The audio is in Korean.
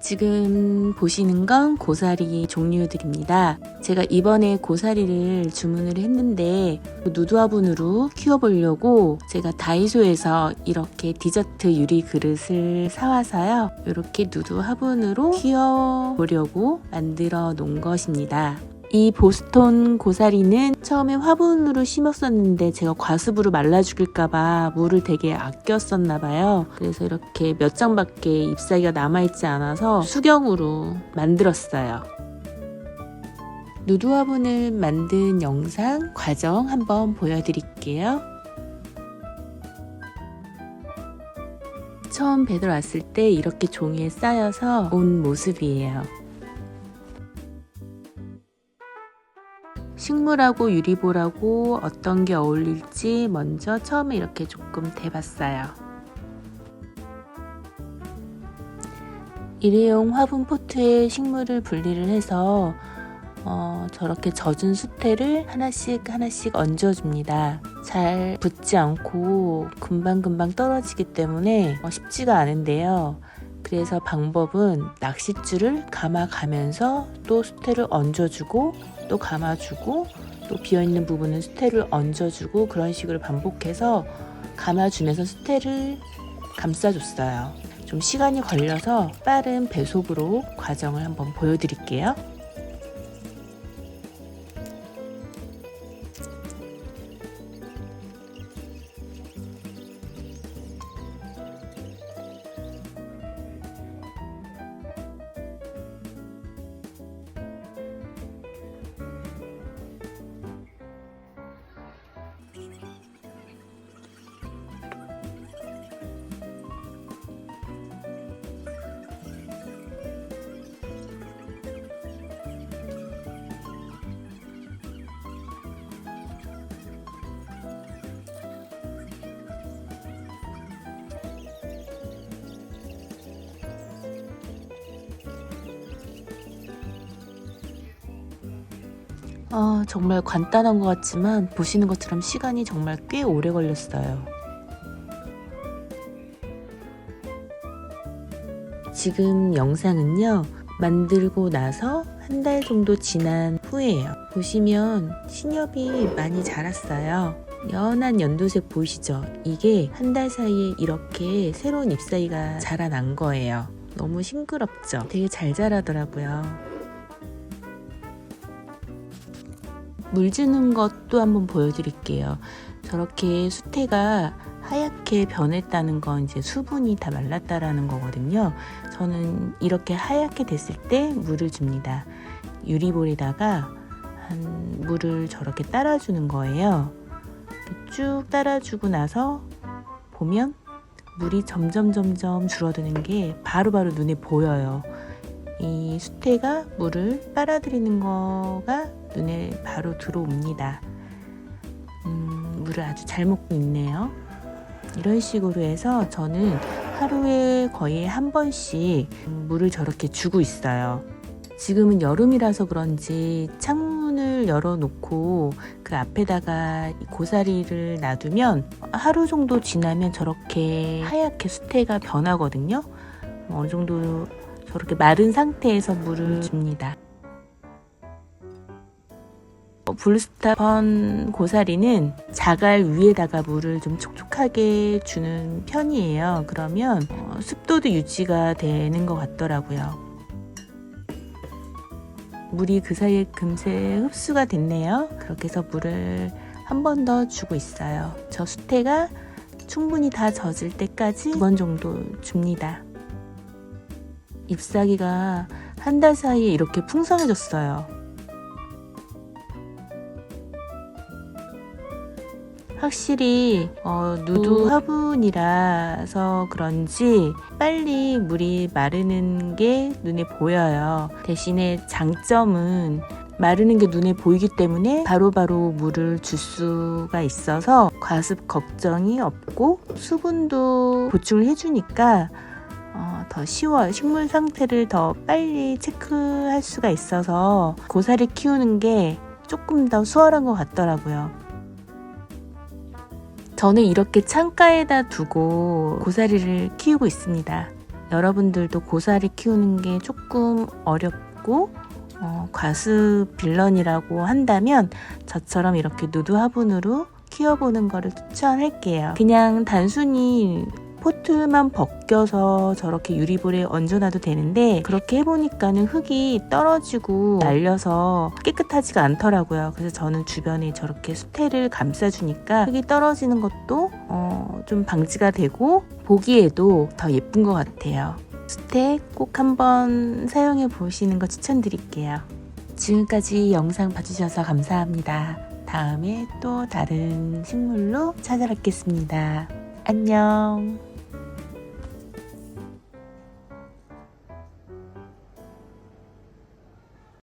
지금 보시는 건 고사리 종류들입니다. 제가 이번에 고사리를 주문을 했는데 누드 화분으로 키워보려고 제가 다이소에서 이렇게 디저트 유리 그릇을 사와서요. 이렇게 누드 화분으로 키워보려고 만들어 놓은 것입니다. 이 보스톤 고사리는 처음에 화분으로 심었었는데 제가 과습으로 말라 죽일까봐 물을 되게 아꼈었나 봐요. 그래서 이렇게 몇 장밖에 잎사귀가 남아있지 않아서 수경으로 만들었어요. 누드 화분을 만든 영상 과정 한번 보여드릴게요. 처음 배들 왔을 때 이렇게 종이에 쌓여서 온 모습이에요. 식물하고 유리볼하고 어떤 게 어울릴지 먼저 처음에 이렇게 조금 대봤어요. 일회용 화분 포트에 식물을 분리를 해서 어, 저렇게 젖은 수태를 하나씩 하나씩 얹어줍니다. 잘 붙지 않고 금방금방 떨어지기 때문에 어, 쉽지가 않은데요. 그래서 방법은 낚싯줄을 감아가면서 또 수태를 얹어주고 또 감아주고 또 비어있는 부분은 수태를 얹어주고 그런 식으로 반복해서 감아주면서 수태를 감싸줬어요. 좀 시간이 걸려서 빠른 배속으로 과정을 한번 보여드릴게요. 아, 정말 간단한 것 같지만 보시는 것처럼 시간이 정말 꽤 오래 걸렸어요. 지금 영상은요, 만들고 나서 한 달 정도 지난 후에요. 보시면 신엽이 많이 자랐어요. 연한 연두색 보이시죠? 이게 한 달 사이에 이렇게 새로운 잎사귀가 자라난 거예요. 너무 싱그럽죠? 되게 잘 자라더라고요. 물 주는 것도 한번 보여드릴게요. 저렇게 수태가 하얗게 변했다는 건 이제 수분이 다 말랐다라는 거거든요. 저는 이렇게 하얗게 됐을 때 물을 줍니다. 유리볼에다가 한 물을 저렇게 따라주는 거예요. 쭉 따라주고 나서 보면 물이 점점 점점 줄어드는 게 바로바로 눈에 보여요. 이 수태가 물을 빨아들이는 거가 눈에 바로 들어옵니다. 음, 물을 아주 잘 먹고 있네요. 이런 식으로 해서 저는 하루에 거의 한 번씩 물을 저렇게 주고 있어요. 지금은 여름이라서 그런지 창문을 열어놓고 그 앞에다가 고사리를 놔두면 하루 정도 지나면 저렇게 하얗게 수태가 변하거든요. 어느 정도 저렇게 마른 상태에서 물을 줍니다. 어, 블루스타번 고사리는 자갈 위에다가 물을 좀 촉촉하게 주는 편이에요. 그러면 어, 습도도 유지가 되는 것 같더라고요. 물이 그 사이에 금세 흡수가 됐네요. 그렇게 해서 물을 한 번 더 주고 있어요. 저 수태가 충분히 다 젖을 때까지 두 번 정도 줍니다. 잎사귀가 한 달 사이에 이렇게 풍성해졌어요. 확실히 어, 누드 화분이라서 그런지 빨리 물이 마르는 게 눈에 보여요. 대신에 장점은 마르는 게 눈에 보이기 때문에 바로 바로 물을 줄 수가 있어서 과습 걱정이 없고 수분도 보충을 해주니까 어, 더 쉬워요. 식물 상태를 더 빨리 체크할 수가 있어서 고사리 키우는 게 조금 더 수월한 것 같더라고요. 저는 이렇게 창가에다 두고 고사리를 키우고 있습니다. 여러분들도 고사리 키우는 게 조금 어렵고 어, 과수 빌런이라고 한다면 저처럼 이렇게 누드 화분으로 키워보는 거를 추천할게요. 그냥 단순히 포트만 벗겨서 저렇게 유리볼에 얹어놔도 되는데 그렇게 해보니까는 흙이 떨어지고 날려서 깨끗하지가 않더라고요. 그래서 저는 주변에 저렇게 수태를 감싸주니까 흙이 떨어지는 것도 어, 좀 방지가 되고 보기에도 더 예쁜 것 같아요. 수태 꼭 한번 사용해 보시는 거 추천드릴게요. 지금까지 영상 봐주셔서 감사합니다. 다음에 또 다른 식물로 찾아뵙겠습니다. 안녕.